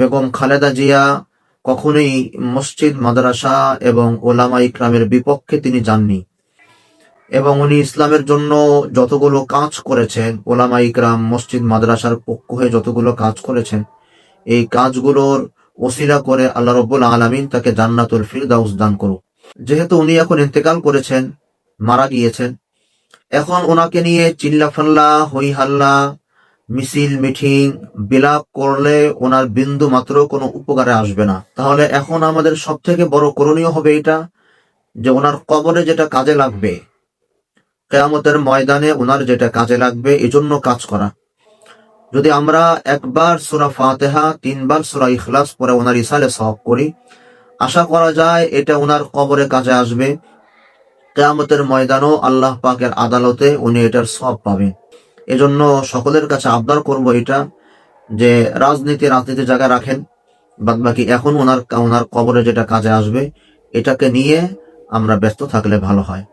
বেগম খালেদা জিয়া কখনোই মসজিদ, মাদ্রাসা এবং ওলামা ইকরামের বিপক্ষে তিনি যাননি এবং উনি ইসলামের জন্য যতগুলো কাজ করেছেন ওলামা ইকরাম মসজিদ, মাদ্রাসার পক্ষ হয়ে যতগুলো কাজ করেছেন, এই কাজগুলোর ওসিলা করে আল্লাহ রব্বুল আলমিন তাকে জান্নাতুল ফিরদাউস দান করুক। যেহেতু উনি এখন ইন্তেকাল করেছেন, মারা গিয়েছেন, এখন ওনাকে নিয়ে চিল্লাফাল্লা হই হাল্লা মিছিল, মিটিং, বিলাপ করলে ওনার বিন্দু মাত্র কোনো উপকারে আসবে না। তাহলে এখন আমাদের সব থেকে বড় করণীয় হবে এটা যে ওনার কবরে যেটা কাজে লাগবে, কেয়ামতের ময়দানে ওনার যেটা কাজে লাগবে, এজন্য কাজ করা। যদি আমরা একবার সুরা ফাতেহা, তিনবার সুরা ইখলাস পরে ওনার ইসালে সব করি, আশা করা যায় এটা ওনার কবরে কাজে আসবে। কেয়ামতের ময়দানও আল্লাহ পাকের আদালতে উনি এটার সব পাবেন। এজন্য সকলের কাছে আবদার করব এটা, যে রাজনীতি রাজনীতি জায়গা রাখেন বাদ বাকি এখন ওনার ওনার কবরে যেটা কাজে আসবে, এটাকে নিয়ে আমরা ব্যস্ত থাকলে ভালো হয়।